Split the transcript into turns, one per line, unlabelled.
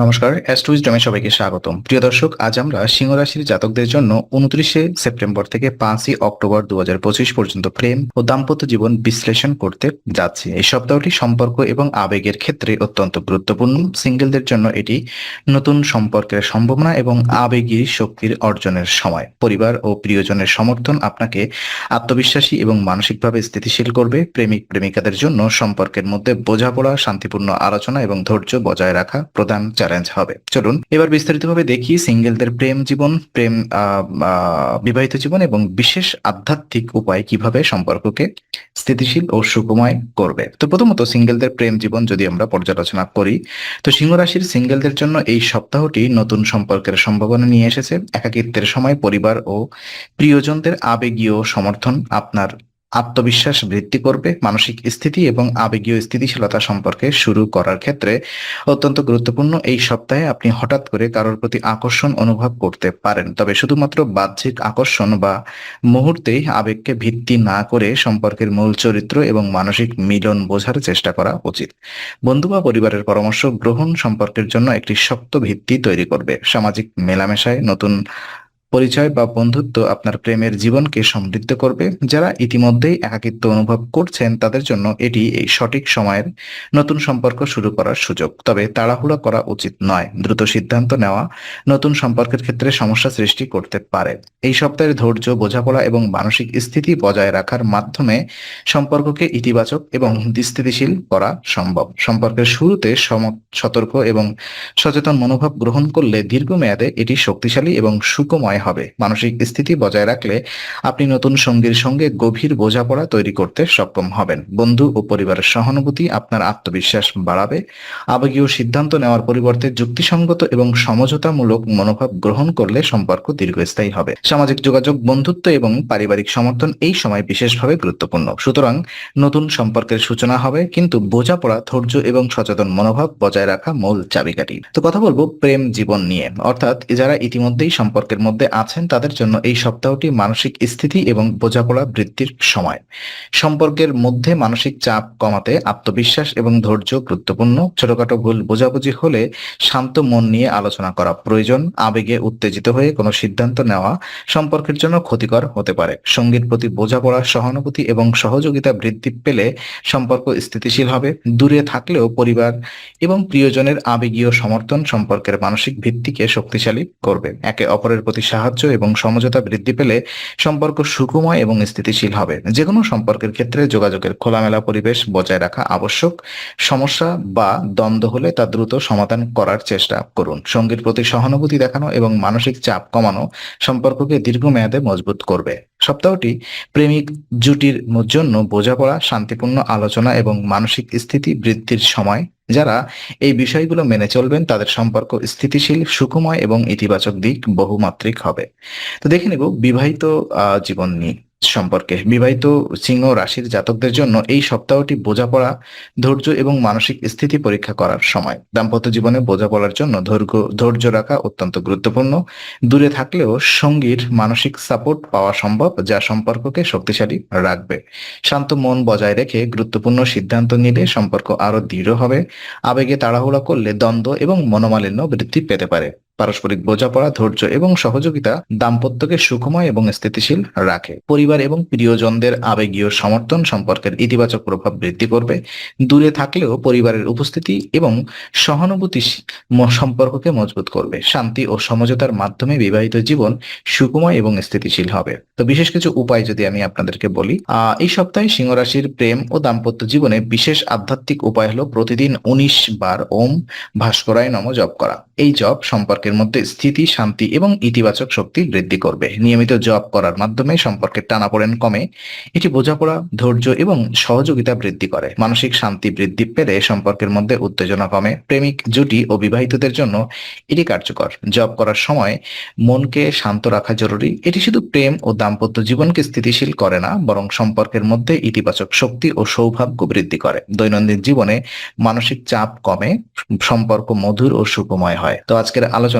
নমস্কার অ্যাস্ট্রোইজডমে সবাইকে স্বাগতম। প্রিয় দর্শক, আজ আমরা সিংহ রাশির জাতকদের জন্য উনত্রিশে সেপ্টেম্বর থেকে পাঁচই অক্টোবর দু হাজার পঁচিশ পর্যন্ত প্রেম ও দাম্পত্য জীবন বিশ্লেষণ করতে যাচ্ছি। এই সপ্তাহটি সম্পর্ক এবং আবেগের ক্ষেত্রে অত্যন্ত গুরুত্বপূর্ণ। সিঙ্গেলদের জন্য এটি নতুন সম্পর্কের সম্ভাবনা এবং আবেগী শক্তির অর্জনের সময়। পরিবার ও প্রিয়জনের সমর্থন আপনাকে আত্মবিশ্বাসী এবং মানসিকভাবে স্থিতিশীল করবে। প্রেমিক প্রেমিকাদের জন্য সম্পর্কের মধ্যে বোঝাপড়া, শান্তিপূর্ণ আলোচনা এবং ধৈর্য বজায় রাখা প্রধান চ্যালেঞ্জ হবে। চলুন, এবার বিস্তারিতভাবে দেখি সিঙ্গেলদের প্রেম জীবন, প্রেম বিবাহিত জীবন এবং বিশেষ আধ্যাত্মিক উপায় কীভাবে সম্পর্ককে স্থিতিশীল ও সুকুময় করবে। তো প্রথমত সিঙ্গেলদের প্রেম জীবন যদি আমরা পর্যালোচনা করি, তো সিংহ রাশির সিঙ্গেলদের জন্য এই সপ্তাহটি নতুন সম্পর্কের সম্ভাবনা নিয়ে এসেছে। একাকিত্বের সময় পরিবার ও প্রিয়জনদের আবেগীয় সমর্থন আপনার আত্মবিশ্বাস বৃদ্ধি করবে, মানসিক স্থিতি এবং আবেগীয় স্থিতিশীলতা সম্পর্কে শুরু করার ক্ষেত্রে অত্যন্ত গুরুত্বপূর্ণ। এই সপ্তাহে আপনি হঠাৎ করে কারোর প্রতি আকর্ষণ অনুভব করতে পারেন। তবে শুধুমাত্র বাহ্যিক আকর্ষণ বা মুহূর্তেই আবেগকে ভিত্তি না করে সম্পর্কের মূল চরিত্র এবং মানসিক মিলন বোঝার চেষ্টা করা উচিত। বন্ধু বা পরিবারের পরামর্শ গ্রহণ সম্পর্কের জন্য একটি শক্ত ভিত্তি তৈরি করবে। সামাজিক মেলামেশায় নতুন পরিচয় বা বন্ধুত্ব আপনার প্রেমের জীবনকে সমৃদ্ধ করবে। যারা ইতিমধ্যেই একাকিত্ব অনুভব করছেন, তাদের জন্য এটি এই সঠিক সময়ের নতুন সম্পর্ক শুরু করার সুযোগ। তবে তাড়াহুড়ো করা উচিত নয়। দ্রুত সিদ্ধান্ত নেওয়া নতুন সম্পর্কের ক্ষেত্রে সমস্যা সৃষ্টি করতে পারে। এই সপ্তাহের ধৈর্য, বোঝাপড়া এবং মানসিক স্থিতি বজায় রাখার মাধ্যমে সম্পর্ককে ইতিবাচক এবং স্থিতিশীল করা সম্ভব। সম্পর্কের শুরুতে সতর্ক এবং সচেতন মনোভাব গ্রহণ করলে দীর্ঘমেয়াদে এটি শক্তিশালী এবং সুকময় হবে। মানসিক স্থিতি বজায় রাখলে আপনি নতুন সঙ্গীর সঙ্গে গভীর বোঝাপড়া তৈরি করতে সক্ষম হবেন। বন্ধু ও পরিবারের সহানুভূতি আপনার আত্মবিশ্বাস বাড়াবে। আবেগীয় সিদ্ধান্ত নেওয়ার পরিবর্তে যুক্তিসঙ্গত এবং সমঝোতামূলক মনোভাব গ্রহণ করলে সম্পর্ক দীর্ঘস্থায়ী হবে। সামাজিক যোগাযোগ, বন্ধুত্ব এবং পারিবারিক সমর্থন এই সময় বিশেষভাবে গুরুত্বপূর্ণ। সুতরাং নতুন সম্পর্কের সূচনা হবে, কিন্তু বোঝাপড়া, ধৈর্য এবং সচেতন মনোভাব বজায় রাখা মূল চাবিকাঠি। তো কথা বলব প্রেম জীবন নিয়ে। অর্থাৎ যারা ইতিমধ্যেই সম্পর্কের মধ্যে আছেন তাদের জন্য এই সপ্তাহটি মানসিক স্থিতি এবং বোঝাপড়া বৃদ্ধির সময়। সম্পর্কের মধ্যে মানসিক চাপ কমাতে, আত্মবিশ্বাস এবং ধৈর্য গুরুত্বপূর্ণ। ছোটখাটো ভুল বোঝাবুঝি হলে শান্ত মন নিয়ে আলোচনা করা প্রয়োজন। আবেগে উত্তেজিত হয়ে কোনো সিদ্ধান্ত নেওয়া সম্পর্কের জন্য ক্ষতিকর হতে পারে। সঙ্গীর প্রতি বোঝাপড়া, সহানুভূতি এবং সহযোগিতা বৃদ্ধি পেলে সম্পর্ক স্থিতিশীল হবে। দূরে থাকলেও পরিবার এবং প্রিয়জনের আবেগীয় সমর্থন সম্পর্কের মানসিক ভিত্তিকে শক্তিশালী করবে। একে অপরের প্রতি সাহায্য এবং সমঝোতা বৃদ্ধি পেলে সম্পর্ক সুখময় এবং স্থিতিশীল হবে। যে কোনো সম্পর্কের ক্ষেত্রে যোগাযোগের খোলামেলা পরিবেশ বজায় রাখা আবশ্যক। সমস্যা বা দ্বন্দ্ব হলে তা দ্রুত সমাধান করার চেষ্টা করুন। সঙ্গীর প্রতি সহানুভূতি দেখানো এবং মানসিক চাপ কমানো সম্পর্ককে দীর্ঘমেয়াদে মজবুত করবে। সপ্তাহটি প্রেমিক জুটির জন্য বোঝাপড়া, শান্তিপূর্ণ আলোচনা এবং মানসিক স্থিতি বৃদ্ধির সময় যারা এই বিষয়গুলো মেনে চলবেন, তাদের সম্পর্ক স্থিতিশীল, সুখময় এবং ইতিবাচক দিক বহুমাত্রিক হবে। তো দেখে নেব বিবাহিত জীবন নিয়ে। সম্পর্কে। বিবাহিত সিংহ রাশির জাতকদের জন্য এই সপ্তাহটি বোঝাপড়া, ধৈর্য এবং মানসিক স্থিতি পরীক্ষা করার সময়। দাম্পত্য জীবনে বোঝাপড়ার জন্য ধৈর্য ধৈর্য রাখা অত্যন্ত গুরুত্বপূর্ণ। দূরে থাকলেও সঙ্গীর মানসিক সাপোর্ট পাওয়া সম্ভব, যা সম্পর্ককে শক্তিশালী রাখবে। শান্ত মন বজায় রেখে গুরুত্বপূর্ণ সিদ্ধান্ত নিলে সম্পর্ক আরও দৃঢ় হবে। আবেগে তাড়াহুড়া করলে দ্বন্দ্ব এবং মনোমালিন্য বৃদ্ধি পেতে পারে। পারস্পরিক বোঝাপড়া, ধৈর্য এবং সহযোগিতা দাম্পত্যকে সুখময় এবং স্থিতিশীল রাখে। পরিবার এবং প্রিয়জনদের আবেগীয় সমর্থন সম্পর্কের ইতিবাচক প্রভাব বৃদ্ধি করবে। দূরে থাকলেও পরিবারের উপস্থিতি এবং সহানুভূতি সম্পর্ককে মজবুত করবে। শান্তি ও সমঝোতার মাধ্যমে বিবাহিত জীবন সুকুময় এবং স্থিতিশীল হবে। তো বিশেষ কিছু উপায় যদি আমি আপনাদেরকে বলি এই সপ্তাহে সিংহ রাশির প্রেম ও দাম্পত্য জীবনে বিশেষ আধ্যাত্মিক উপায় হলো প্রতিদিন উনিশ বার ওম ভাস্করায় নম জপ করা। এই জপ সম্পর্কের মধ্যে স্থিতি, শান্তি এবং ইতিবাচক শক্তি বৃদ্ধি করবে। নিয়মিত জপ করার মাধ্যমে সম্পর্কের টানাপোড়েন কমে। এটি বোঝাপড়া, ধৈর্য এবং সহযোগিতা বৃদ্ধি করে। মানসিক শান্তি বৃদ্ধি পেলে সম্পর্কের মধ্যে উত্তেজনা কমে। প্রেমিক জুটি ও বিবাহিতদের জন্য এটি কার্যকর। জব করার সময় মনকে শান্ত রাখা জরুরি। এটি শুধু প্রেম ও দাম্পত্য জীবনকে স্থিতিশীল করে না, বরং সম্পর্কের মধ্যে ইতিবাচক শক্তি ও সৌভাগ্য বৃদ্ধি করে। দৈনন্দিন জীবনে মানসিক চাপ কমে, সম্পর্ক মধুর ও সুখময় হয়। তো আজকের আলোচনা